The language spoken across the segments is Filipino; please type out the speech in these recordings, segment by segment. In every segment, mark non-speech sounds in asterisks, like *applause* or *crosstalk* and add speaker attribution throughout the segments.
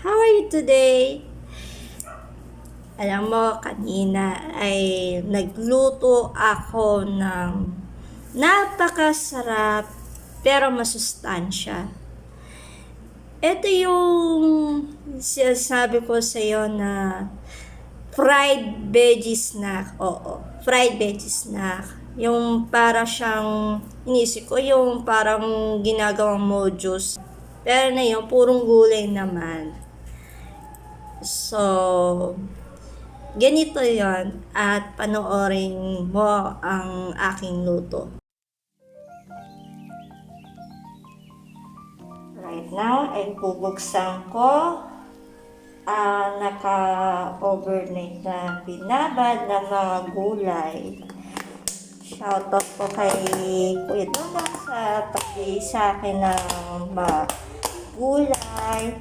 Speaker 1: How are you today? Alam mo, kanina ay nagluto ako ng napakasarap pero masustansya. Ito yung sinasabi ko sa iyo na fried veggie snack. Oo, fried veggie snack. Yung para siyang, inisip ko, yung parang ginagawang mojos. Pero na yun, purong gulay naman. So, ganito yon at panoorin mo ang aking luto. Right now, ay bubuksan ko ang naka-overnight na binabad na mga gulay. Shoutout po kay Kuya Dona sa pag sa akin ng mga gulay.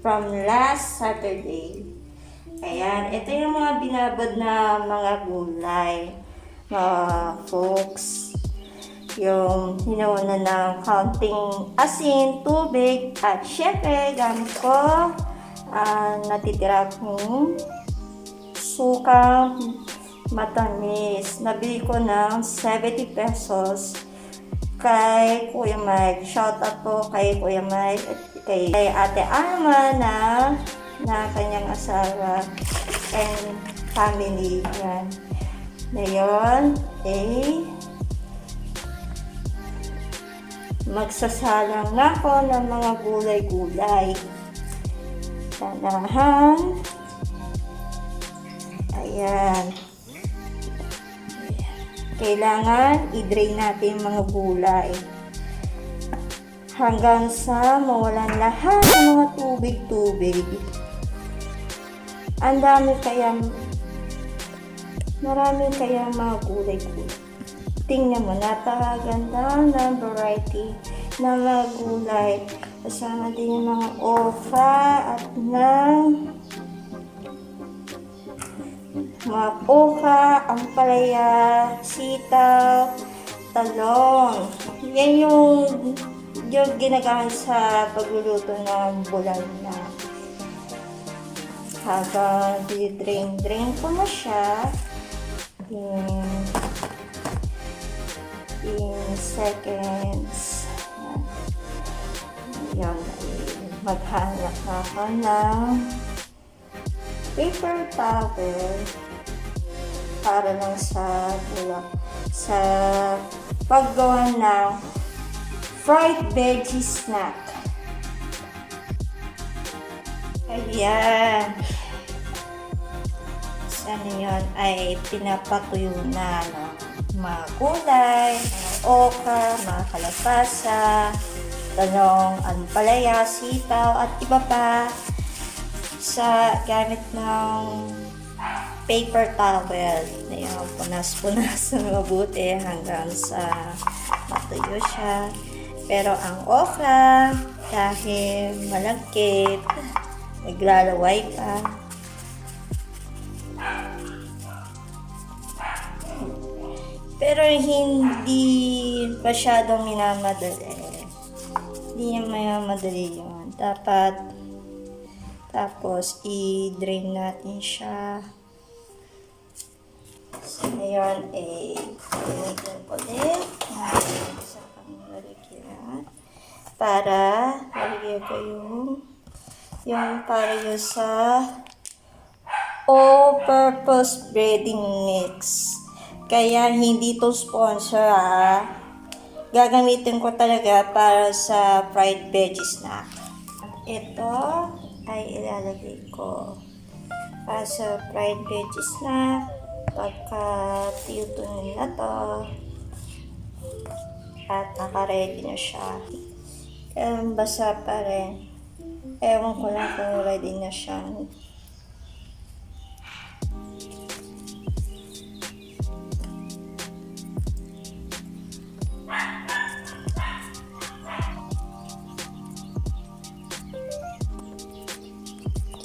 Speaker 1: From last Saturday. Ayan, ito yung mga binabad na mga gulay. Mga folks yung hinauna ng counting asin, tubig, at syempre gamit ko ang natitira kong sukang matamis. Nabili ko ng 70 pesos kay Kuya Mike. Shout out po kay Kuya Mike at kay, kay Ate Alma na na kanyang asawa and family. Yan. Ngayon, eh, magsasalang na ako ng mga gulay-gulay. Tanahan. Ayan. Kailangan i-drain natin mga gulay. Hanggang sa mawalan lahat ng mga tubig-tubig. Ang dami kayang marami kayang mga gulay-gulay. Tingnan mo, napakaganda ng variety ng mga gulay. Kasama din yung mga ofa at ng mga oka, ampalaya, sitaw, talong. Yan yung, yung ginagamit sa pagluluto ng bulan na. Habang drain-drain ko na siya, in, in seconds. Yan, maghanap na ako ng paper towel para lang sa bulak sa paggawa ng fried veggie snack. Ayan. Sana yun ay pinapatuyo na no? mga gulay, mga oka, mga kalapasa, tanong, ampalaya, sitaw, at iba pa sa gamit ng paper towel na yung punas-punas ng *laughs* mabuti hanggang sa matuyo siya. Pero ang okra, dahil malagkit, *laughs* naglalaway pa. Pero hindi masyadong minamadali. Hindi niya mayamadali yun. Dapat tapos, i-drain natin siya. So, ngayon, eh, pinigyan ko. Natin sa panglalagyan. Para, lalagyan ko yung, yung para yung sa all-purpose breading mix. Kaya, hindi to sponsor, ha. Gagamitin ko talaga para sa fried veggie snack. Ito, ay ilalagay ko para sa fried veggies na pagka tiyutunin na to. At naka-ready na siya. Kaya basa pa rin. Ewan ko lang kung ready na siya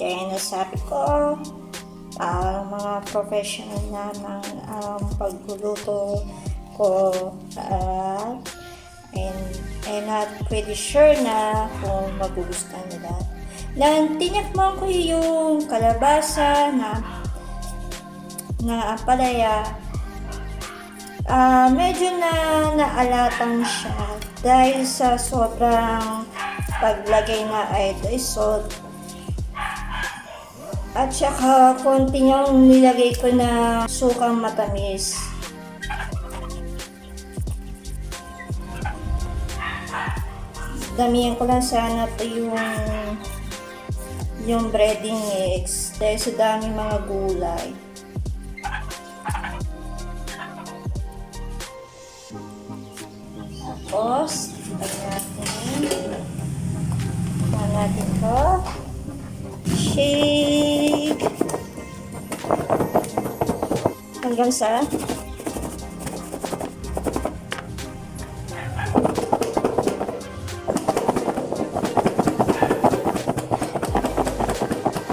Speaker 1: Kaya nasabi ko, para mga professional na ng um, pagluluto ko at And I'm not pretty sure na kung magugustuhan nila. Nang tinikman ko yung kalabasa na na ampalaya, ah medyo na naalatang siya dahil sa sobrang paglagay na iodized salt at saka konti niyang nilagay ko na sukang matamis. Damihan ko lang sana to yung yung breading mix dahil sa dami mga gulay. Tapos, lagyan natin. Lagyan natin to. Shake. Hanggang sa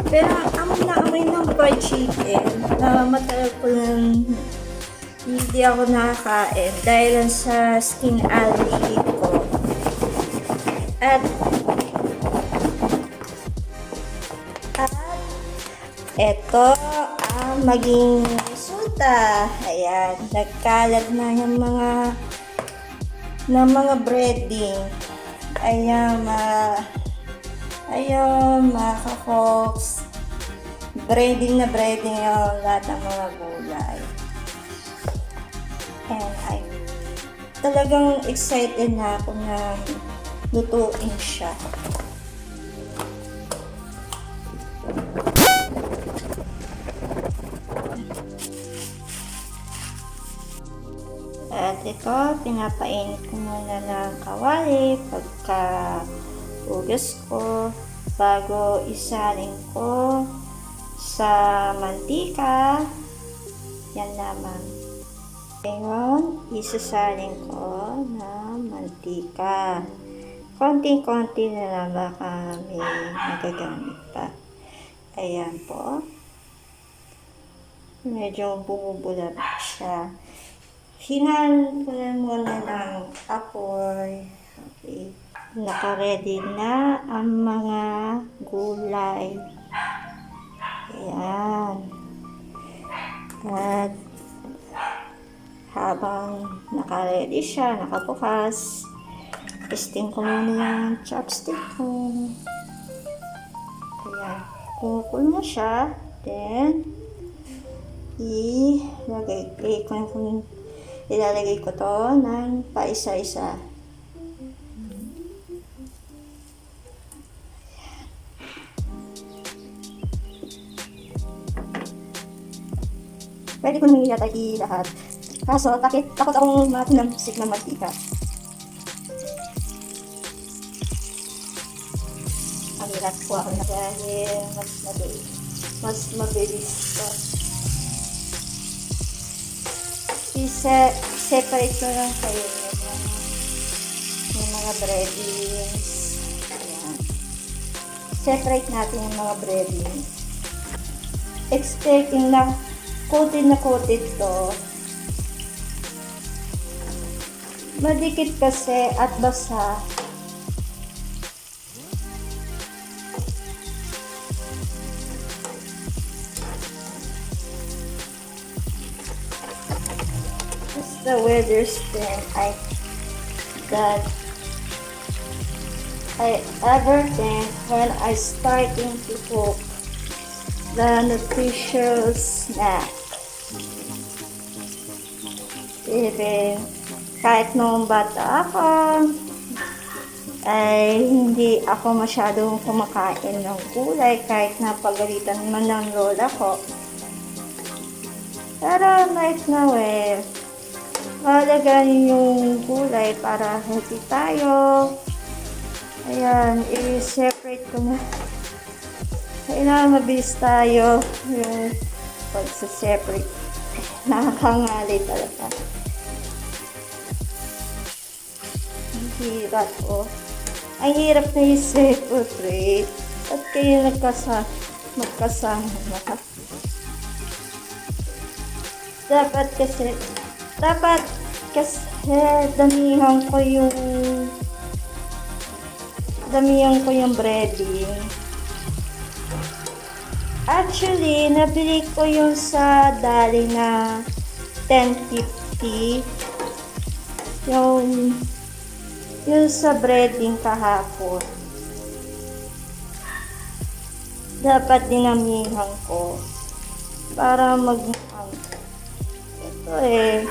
Speaker 1: Pero ang amoy na amoy ng fried chicken na matagal ko nang hindi ako nakakain dahil lang sa skin allergy ko. At eto ang maging resulta. Ayan, nagkalat na yung mga ng mga breading. Ayan, ma Ayun, mga ka-folks. Breading na breading yung lahat ng mga gulay. And I talagang excited na ako na lutuin siya. Ito, pinapainit ko muna ng kawali pagka ugas ko bago isalin ko sa mantika. Yan lamang. Ngayon, isasalin ko ng mantika. Konting-konti na lang baka may magagamit pa. Ayan po. Medyo bumubula pa siya. Hinal ko na muna ng apoy. Okay. Naka-ready na ang mga gulay. Ayan. At habang naka-ready siya, nakabukas, testing ko muna yung chopstick ko. Ayan. Kumukulo na siya. Then, ilagay, i- kung ilalagay ko to ng paisa-isa. Pwede ko naman ilatagi lahat. Kaso, takit, takot akong matinamsik ng mantika. Ang hirap po ako na dahil mas mabilis. Mas mabilis to. I-separate ko lang kayo yung yung mga breadings. Separate natin yung mga breadings. Expecting na coated na coated to. Madikit kasi at basa. The thing I that I ever think when I starting to cook the nutritious snack. Even kahit noong bata ako, ay hindi ako masyadong kumakain ng gulay kahit napagalitan man ng lola ko. Pero right now eh, mahalaga yung gulay para healthy tayo. Ayan, i-separate ko na. Kailangan mabilis tayo yung pagsa-separate. Nakakangali talaga. Ang hirap oh. Ang hirap na i-separate. At kayo nagkasa magkasama. *laughs* Dapat kasi, dapat kasi, damihan ko yung... Damihan ko yung breading. Actually, nabili ko yung sa dali na 1050. Yung... Yung sa breading kahapon. Dapat dinamihan ko. Para mag... Ito eh.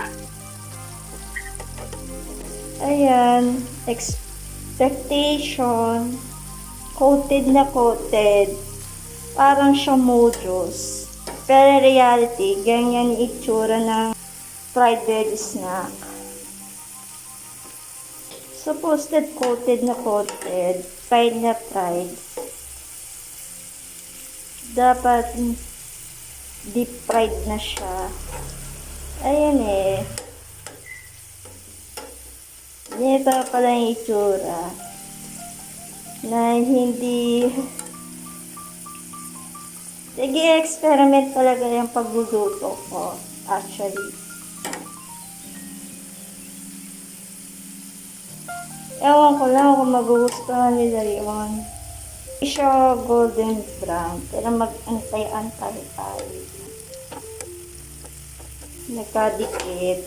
Speaker 1: Ayan. Expectation. Coated na coated. Parang siya mojos. Pero reality, ganyan itsura ng fried veggie snack. Supposed coated na coated. Fried na fried. Dapat deep fried na siya. Ayan eh. Ito pala yung itsura. Na hindi... Nag-experiment talaga yung pagluluto ko. Actually. Ewan ko lang kung magugustuhan nila yun. Hindi siya golden brown. Pero mag-antay-antay tayo. Nagkadikit.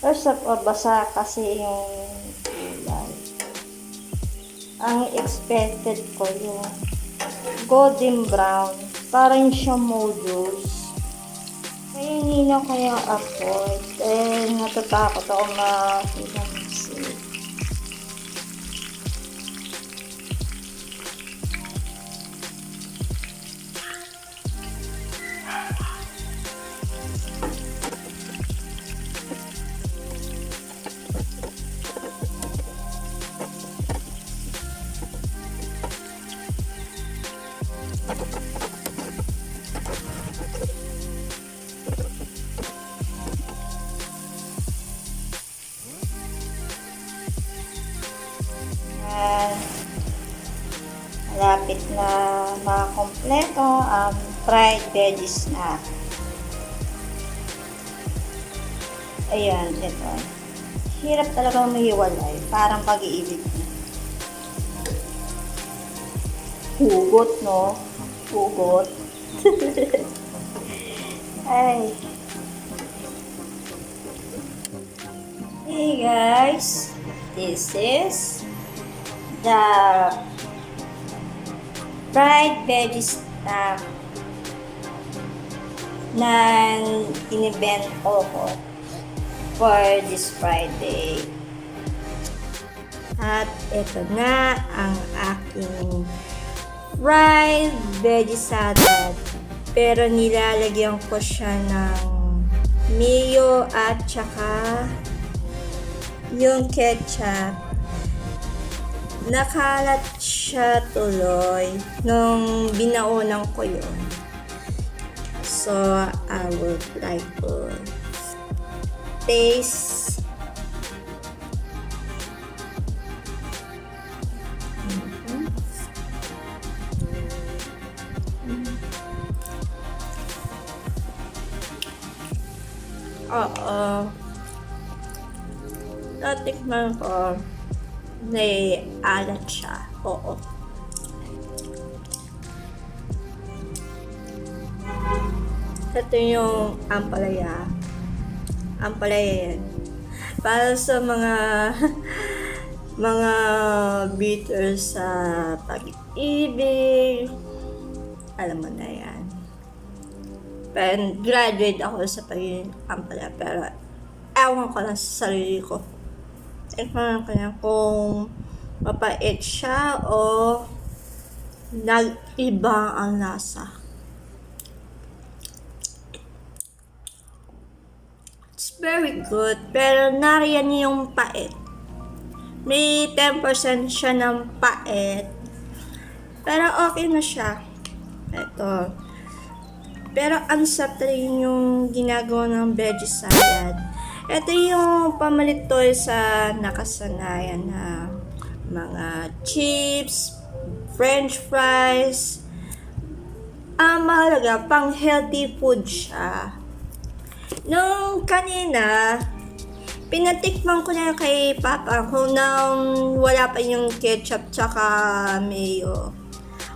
Speaker 1: First of all, basa kasi yung kulay. Ang expected ko yung golden brown. Parang siya modus. Kaya hindi na kaya afford. Eh, natatakot ako makita ang fried veggie snack. Ayan, ito. Hirap talaga mahiwalay. Parang pag-iibig na. Hugot, no? Hugot. *laughs* Ay. Hey guys, this is the fried veggie snack na inibento ko for this Friday. At ito na ang aking fried veggie salad. Pero nilalagyan ko siya ng mayo at saka yung ketchup nakalat siya tuloy nung binaunan ko yun. So, I would like to taste Mhm. Oo. Natikman ko may alat siya. Oo. Ito yung ampalaya. Ampalaya yan. Para sa mga *laughs* mga bitters sa pag-ibig. Alam mo na yan. Pero graduate ako sa pagiging ampalaya. Pero ewan ko lang sa sarili ko. Tingnan ko lang kung mapait siya o nag-iba ang lasa. It's very good, pero nariyan yung pait. May 10% siya ng pait. Pero okay na siya. Ito. Pero rin yung ginagawa ng veggie salad. Ito yung pamalitoy sa nakasanayan na mga chips, french fries. Ang mahalaga, pang healthy food siya. Nung kanina, pinatikman ko na kay Papa kung nang wala pa yung ketchup tsaka mayo.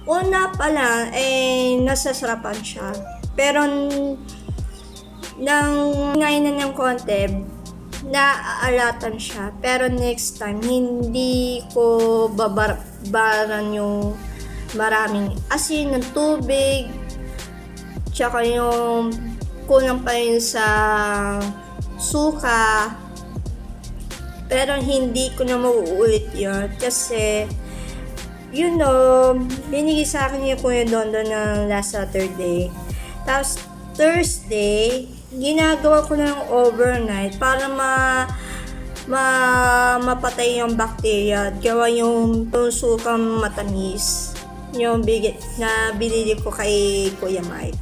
Speaker 1: Una pa lang, eh, nasasarapan siya. Pero, nang ngayon na ng konti, naaalatan siya. Pero next time, hindi ko babaran yung maraming asin ng tubig, tsaka yung kulang pa yun sa suka. Pero hindi ko na mauulit yun kasi you know, binigay sa akin yung Kuya Dondo ng last Saturday. Tapos, Thursday, ginagawa ko ng overnight para ma ma mapatay yung bacteria at gawa yung, yung sukang matamis yung bigay, na binili ko kay Kuya Mike.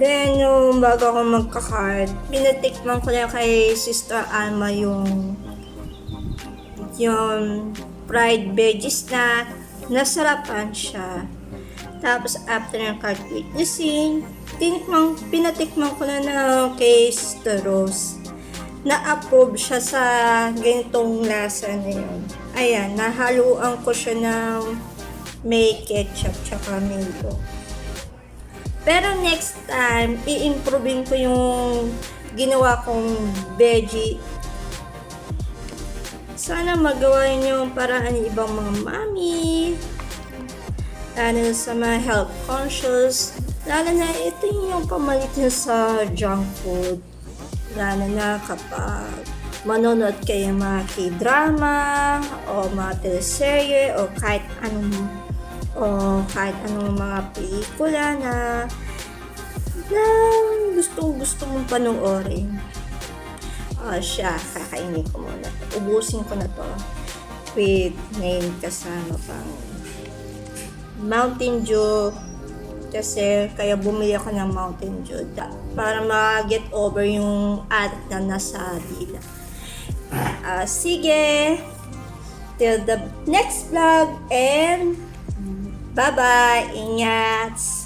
Speaker 1: Then, yung bago ako magka-card, pinatikman ko lang kay Sister Alma yung yung fried veggies na nasarapan siya. Tapos, after ng card witnessing, tinikman, pinatikman ko na na kay Sister Rose. Na-approve siya sa ganitong lasa na yun. Ayan, nahaluan ko siya ng may ketchup tsaka mayo. Pero next time, i-improving ko yung ginawa kong veggie. Sana magawa niyo yung paraan ng ibang mga mami. Lalo sa mga health conscious. Lalo na ito yung pamalit niyo sa junk food. Lalo na kapag manonood kayo mga k-drama o mga teleserye o kahit anong o kahit anong mga pelikula na na gusto gusto mong panoorin. O siya, kakainin ko muna. Ubusin ko na to with ngayon kasama pang Mountain Dew kasi kaya bumili ako ng Mountain Dew para ma-get over yung addict na nasa dila. Ah, sige, till the next vlog and Bye-bye. Ingat.